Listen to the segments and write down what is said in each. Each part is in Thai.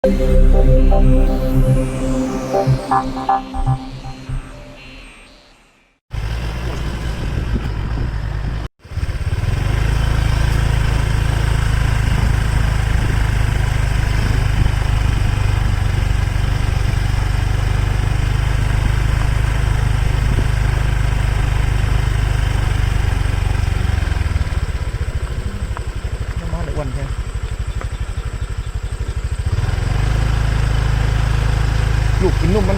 น้ำมันเลยอ้วนแค่ลูก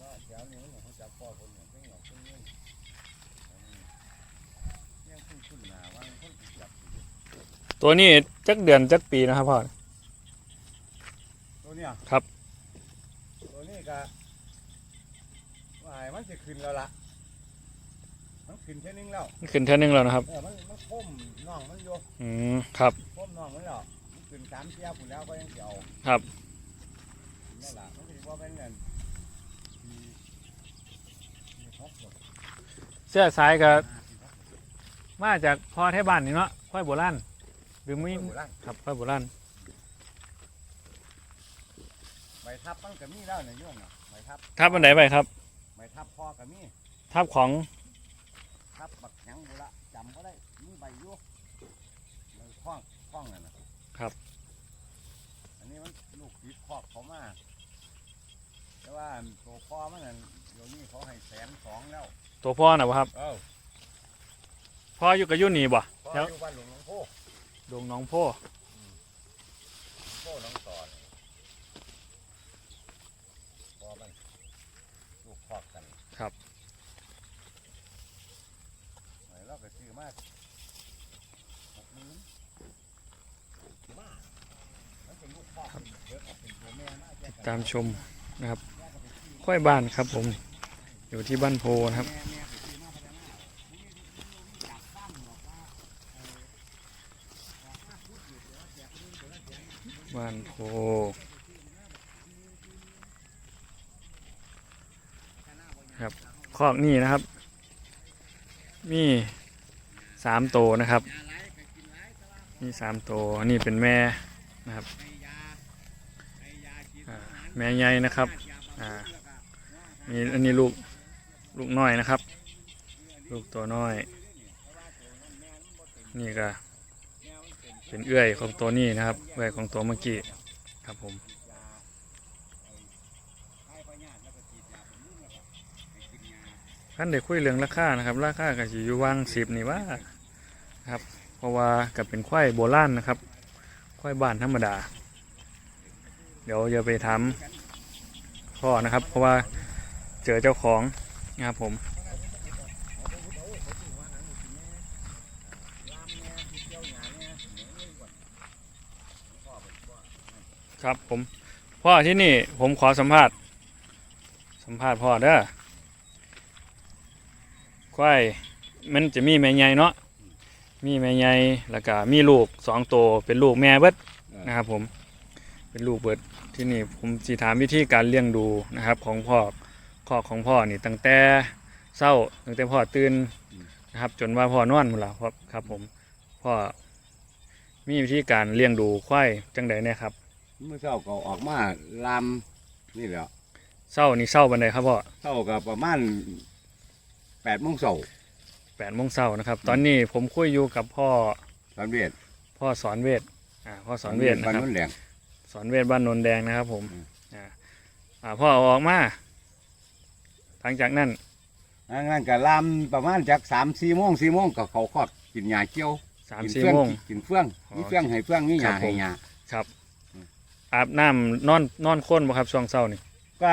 มันเลยใจลูกเสียบนำเขาเล่นตัวนี้จักเดือนจักปีนะครับพ่อ ตัวเนี้ยครับ ตัวนี้ก็ว่าให้มันจะขึ้นแล้วล่ะ มันขึ้นแค่นึงแล้วขึ้นเท่านึงแล้วนะครับ เออมันมันคมน่องมันโยอืมครับ คมน่องมันแล้วมันขึ้นสามเที่ยวผุนแล้วก็ยังเกี่ยวครับ นั่นแหละมันถือว่าเป็นเงินมีมีครบหมด เสื้อสายก็มาจากพ่อแท่บ้านนี่เนาะค่อยโบราณหรือไม่โบราณครับค่อยโบราณใบทับมันก็มีแล้วเนี่ยโยมน่ะใบทับทับอันไหนไปครับใบทับพ่อก็มีทับของทับบักหยังบุระจำก็ได้มีใบอยุใบคล้องคล้องนั่นนะครับ อันนี้มันลูกติดคอกเขามา แต่ว่าตัวพ่อมันนั่นเดี๋ยวนี้เขาให้แสนสองแล้ว ตัวพ่อนะบ่ครับ เออพ่ออยู่กับอยุ่นี่บ่ พ่อแล้ว อยู่บ้านหลวงหลวงพ่อดงหน้องโพหลวงพ่อหลวงต่อนี่พ่อมันลูกคอกกันครับ ไหนเราก็ซื้อมาหกหมื่นมามันเป็นลูกคอกเยอะเป็นตัวแม่มากแยกกัน ตามชมนะครับ ค่อยบ้านครับผม อยู่ที่บ้านโพนะครับ บ้านโพครับคอกนี่นะครับ มีสามโตวนะครับมีสามโตวนี่เป็นแม่นะครับแม่ใหญ่นะครับอ่า มีอันนี้ลูกลูกน้อยนะครับ ลูกตัวน้อย นี่ก็เป็นเอื้อยของตัวนี้นะครับเอื้อยของตัวเมื่อกี้ครับผมท่านได้คุยเรื่องราคานะครับ ราคาก็สิอยู่วางสิบนี่ว่าครับเพราะว่ากับเป็นควายโบราณนะครับควายบ้านธรรมดา เดี๋ยวจะไปถามพ่อนะครับ เพราะว่า เจอเจ้าของนะครับผมครับผมพ่อที่นี่ผมขอสัมภาษณ์สัมภาษณ์พ่อเด้อควายมันจะมีแม่ใหญ่เนาะมีแม่ใหญ่แล้วก็มีลูกสองตัวเป็นลูกแม่เบิดนะครับผมเป็นลูกเบิดที่นี่ผมสิถามวิธีการเลี้ยงดูนะครับ ของพ่อ ข้อของพ่อนี่ตั้งแต่เศร้าตั้งแต่พ่อตื่นนะครับ จนว่าพ่อนอนหมดแล้วครับครับ ผมพ่อมีวิธีการเลี้ยงดูควายจังใดเนี่ยครับเมื่อเช้าก็ออกมาลามนี่แหละเศร้านี่เศร้าบันไดครับพ่อเช้าก็ประมาณแปดโมงเช้าแปดโมงเช้านะครับ ตอนนี้ผมคุยอยู่กับพ่อตอนเวทพ่อสอนเวทอ่าพ่อสอนเวทนะบ้านครับนุ่นแหลงสอนเวทบ้านนนแดงนะครับ ผมอืมอ่าอ่าพ่อเอาออกมา หลังจากนั้นอันนั้นก็ลามประมาณจากสามสี่โมงสี่โมงก็เขาคอดกินหญ้าเกี้ยวสามกินสี่เฟื่องโมง กินเฟื่องอ๋อมีเฟื่องให้เฟื่องมีหญ้าครับผม ให้หญ้าครับอืมอาบน้ำนอนนอนค้นบ่ครับช่วงเช้านี่ ก็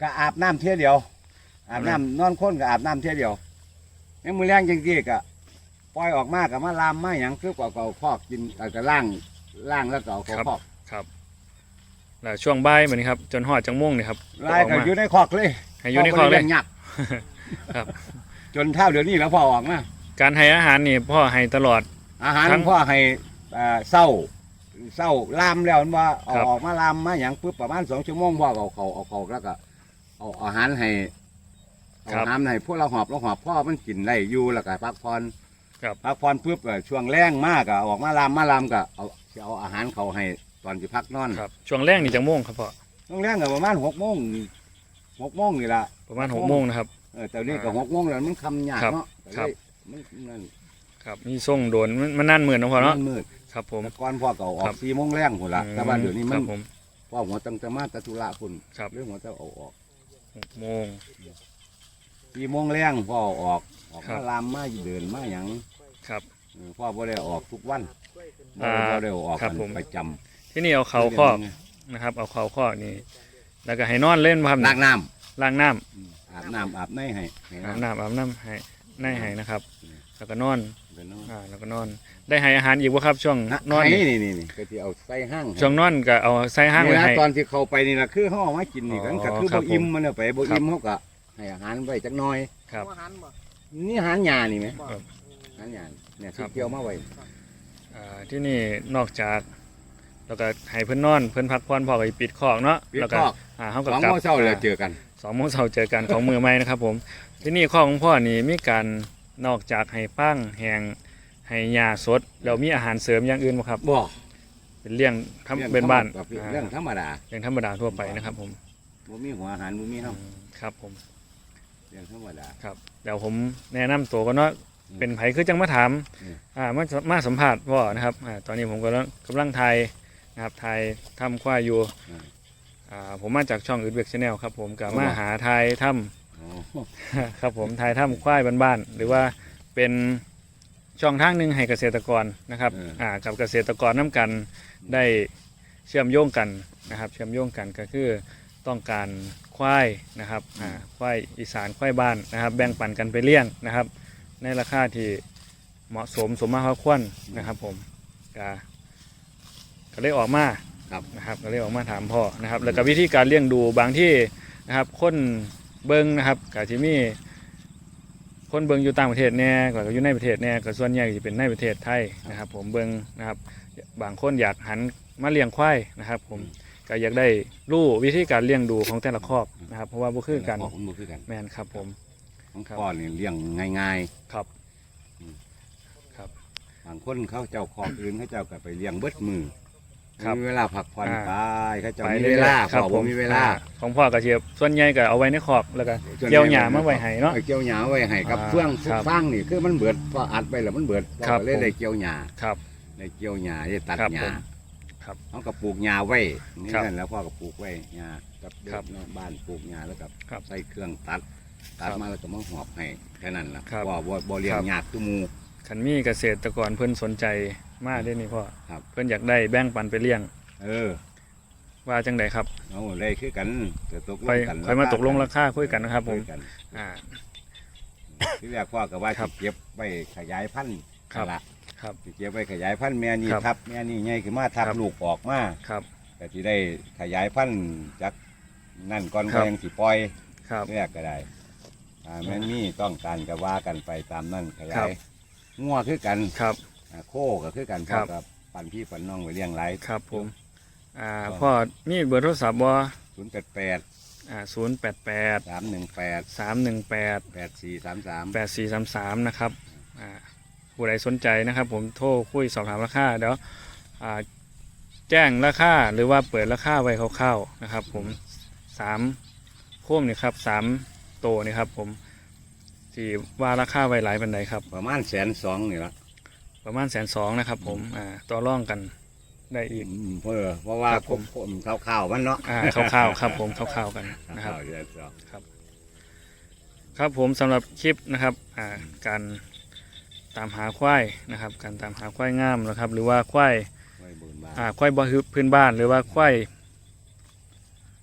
ก็อาบน้ำเที่ยเดียว อาบอาบน้ำน้ำ นอนค้นก็อาบน้ำเที่ยเดียวยังมือแรงจังกี้ก็ปปล่อยออกมากับมาลามมาหยังคือก็เอาคอกกินเอาก็ล่างล่างแล้วก็เอาเข้าคอกครับ แล้วช่วงบ่ายมันนี้ครับจนหอดจังม่วงนี่ครับลายก็อยู่ในคอกเลยให้อยู่ในคอกเลยพ่บ่ได้งยักครับ จนเท่าเดี๋ยวนี้แล้วพ่อออกมาการให้อาหารนี่พ่อให้ตลอด อาหารทั้งพ่อให้เอ่อเศร้าเศร้าลามแล้วมันว่าเอาครับออกมาลามมาอย่างปุ๊บประมาณสองชั่วโมงพ่อก็เอาเขาเอาเขาแล้วก็เอาอาหารให้เอาอาหารให้พวกเราหอบเราหอบพ่อมันกินได้อยู่แล้วก็พักผ่อนครับพักผ่อนปุ๊บเอ่อช่วงแรงมากก็ออกมาลามมาลามก็เอาสิเอาอาหารเขาให้ ตอนที่พักนอนครับช่วงแรกนี่จังม่วงครับพ่อช่วงแรงก็ประมาณหกโมงหกโมงนี่ละประมาณหกโมงนะครับ เออแต่นี่ก็หกโมงแล้วมันคำยากครับเนาะครับก็เลยมันนั่นครับมีส่งโดนมันมันนั่นเหมือนนะพ่อเนาะมันมืดครับผมแต่ก่อนพ่อก็เอาออครักบ สี่โมงแรงพุ่นละแต่ว่าเดี๋ยวนี้คมัรันบผม พ่อหัวตั้งแต่มาแตะตุละพุ่นครับ เรื่องหัวจะเอาออกหกโมง สี่โมงแรงพ่อเอาออกออกครัมาบ ลามมาเดินมาหยังครับ เออพ่อบ่ได้ออกทุกวันอ่าบ่ได้เอาออกครับกันผมประจำ ที่นี่เอาเขาคอกนะครับ เอาเขาคอกนี่แล้วก็ให้นอนเล่นบ่ครับล้างน้ล้างน้ำำอืมอาบน้ำอาบในให้ให้อาบน้ำน้ำอาบน้ำให้ในให้นะครับอืมแล้วก็นอนเป็นนอนอ่าแล้วก็นอน ได้ให้อาหารอีกบ่ครับ ช่วงนะนอนให้นี่นี่นี่นี่ก็ที่เอาใส่ห้างให้ช่วงนอนก็เอาใส่ห้างนี่ไว้นะให้ตอนที่เขาไปนี่นะคือเขาเอามากินนี่กันอ๋อก็คือครับบ่อิ่มผมมันเอาไปบ่ครับอิ่มเขาก็ให้อาหารไว้จักหน่อยครับอาหารบ่นี่อาหารหญ้านี่ไหมบ่ครับอาหารหญ้าเนี่ยครัที่บเกี่ยวมาไว้อ่าที่นี่นอกจาก แล้วก็ให้เพิ่นนอนเพิ่นพักผ่อนพอก็ปิดคอกเนาะปิดแล้วก็คอก อ่าเฮาสก็องกลับโมงเช้าเลยเจอกันสองโมงเช้าเจอกันของมือใหม่นะครับผมที่นี่ข้อของพ่อนี่มีการนอกจากให้ปั้งแหงให้ยาสดแล้วมีอาหารเสริมอย่างอื่นบ่ครับ บ่เป็นเลี้ยงทำเป็นบ้านเรื่องธรรมดาเลี้ยงธรรมดาทั่วไปนะครับผมบ่มีหัวอาหารบ่มีเฮาอืมครับผม เรื่องธรรมดา ครับเดี๋ยวผมแนะนำตัวก่อนเนาะอืมเป็นไผคือจังมาถามอืม อ่ามามาสัมภาษณ์พ่อนะครับอ่าตอนนี้ผมกำลังกำลังถ่าย นะครับถ่ายทำควายอยู่อืมอ่าผมมาจากช่องอึดเวกชาแนลครับผมกับมาหาถ่ายทำอ๋อครับผมถ่ายทำควายบ้านๆหรือว่าเป็นช่องทางหนึ่งให้เกษตรกรนะครับเอออ่ากับเกษตรกรน้กันได้เชื่อมโยงกันนะครับเชื่อมโยงกันก็คือต้องการควายนะครับอ่าควายอีสานควายบ้านนะครับ แบ่งปันกันไปเลี้ยงนะครับ ในราคาที่เหมาะสมสมมาพอควรนะครับผมก็ ก็เลยออกมาครับนะครับก็เลยออกมาถามพ่อนะครับ แล้วก็วิธีการเลี้ยงดูบางที่นะครับ คนเบิงนะครับก็จะมีคนเบิงอยู่ต่างประเทศแน่ก็อยู่ในประเทศแน่ก็ส่วนใหญ่จะเป็นในประเทศไทยนะครับ ผมเบิงนะครับ บางคนอยากหันมาเลี้ยงควายนะครับ ผมก็อยากได้รู้วิธีการเลี้ยงดูของแต่ละครอบนะครับ เพราะว่าบ่คือกันของบ่คือกันแมนครับ ผมของครับพ่อนี่เลี้ยงง่ายครับครับๆบางคนเขาเจ้าของอื่นเขาเจ้าก็ไปเลี้ยงเบิดมือ ครับมีเวลาพักผ่อนอ่า ไปเขาเจ้าไปมีรื่เวอยๆลาครัพ่บอผบ่มมีเวลา อ่ของพ่อก็เชียบส่วนใหญ่ก็เอาไว้ในคอกแล้วก็เกี่ยวหญ้ามาไว้ให้เนาะออเกี่ยวหญ้าไว้ให้กับอ่าเฟื่องครับฟางนี่คือมันเบิดพออัดไปแล้วมันเบิดครับก็เลยผมได้เกี่ยวหญ้าครับ ได้เกี่ยวหญ้าได้ตัดครับหญ้าผมครับเขาก็ปลูกหญ้าไว้นี่ครับนั่นแล้วพ่อก็ปลูกไว้หญ้ากับเด็ครักบเนาะบ้านปลูกหญ้าแล้วก็ครับใส่เครื่องตัดตัดครับมาแล้วก็มาหอบให้แค่นั้นล่ะครับพ่อบ่บ่เลี้ยงครับ หญ้าคือหมู่ขันมีเกษตรกรเพิ่นสนใจ มากได้นี่พ่อครับ เพิ่นอยากได้แบ่งปันไปเลี้ยง เออว่าจังไดครับเอาได้คือกันจะตกลค่อยงกันค่อยมาตกลงราคาคุยกันนะครับผมคุยกันอ่า ที่แรกพ่อก็ว่าครัจะบเก็บไว้ขยายพันธุ์ครับ นั่นละครับ สิเก็บไว้ขยายพันธุ์แม่นี่ครับทับแม่นี่ใหญ่ขึ้นมาทับครับ ลูกออกมาครับ แต่ที่ได้ขยายพันธุ์จากนั่นก่อนครัก็บ ยังสิปล่อยครับเรียกก็ได้อ่าแม่นี่ต้องการก็ว่ากันไปตามนั่นขครัยายบงัวคือกัน ครับ อ่าโคก็คือกันครัพ่อบ กับปั่นพี่ปั่นน้องไปเลี้ยงไรครับผมอ่าครับพ่อมีเบอร์โทรศัพท์บ่ศูนย์แปดแปดอ่าศูนย์แปดแปดสามหนึ่งแปดสามหนึ่งแปด แปดสี่สามสามแปดสี่สามสามนะครับอ่าผู้ใดสนใจนะครับ ผมโทรคุยสอบถามราคาเดี๋ยวอ่าแจ้งราคาหรือว่าเปิดราคาไว้คร่าวๆนะครับ ผมสามโค้มนี่ครับสามโตนี่ครับ ผมที่ว่าราคาไว้หลายปันใดครับ ประมาณแสนสองนี่ละ ประมาณแสนสองนะครับผมอ่าต่อร่องกันได้อีก อืมเพราะเพราะว่าครับผผม มผมข้าวๆมันเนาะอ่าคร่าวๆครับผมคร่าวๆกันนะครับข้าวๆเดือนสองครับผมสำหรับคลิปนะครับอ่าการตามหาควายนะครับ การตามหาควายงามนะครับ หรือว่าควายไว้บนบ้านอ่าควายบ่ฮืพื้นบ้านหรือว่าควาย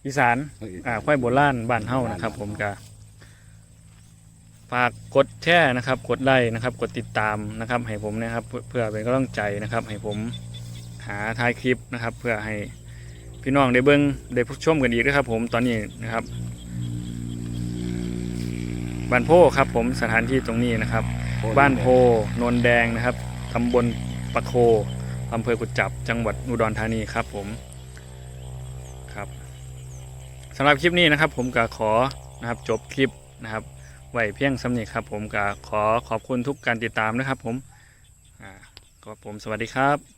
อีสาน อ่าควายโบราณบ้านเฮานะครับ ผมก็ ฝากกดแชร์นะครับ กดไลค์นะครับ กดติดตามนะครับ ให้ผมนะครับเพื่อเพื่อเป็นกำลังใจนะครับ ให้ผมหาท้ายคลิปนะครับ เพื่อให้พี่น้องได้เบิ้งได้ชมกันอีกนะครับ ผมตอนนี้นะครับบ้านโพครับผมสถานที่ตรงนี้นะครับ บ้านโพโนนแดงนะครับตำบลปะโคอำเภอกุจจับจังหวัดอุดรธานีครับผมครับสำหรับคลิปนี้นะครับ ผมก็ขอนะครับจบคลิปนะครับ ไว้เพียงสำนีครับผมก็ขอขอบคุณทุกการติดตามนะครับผมอ่าก็ผมสวัสดีครับ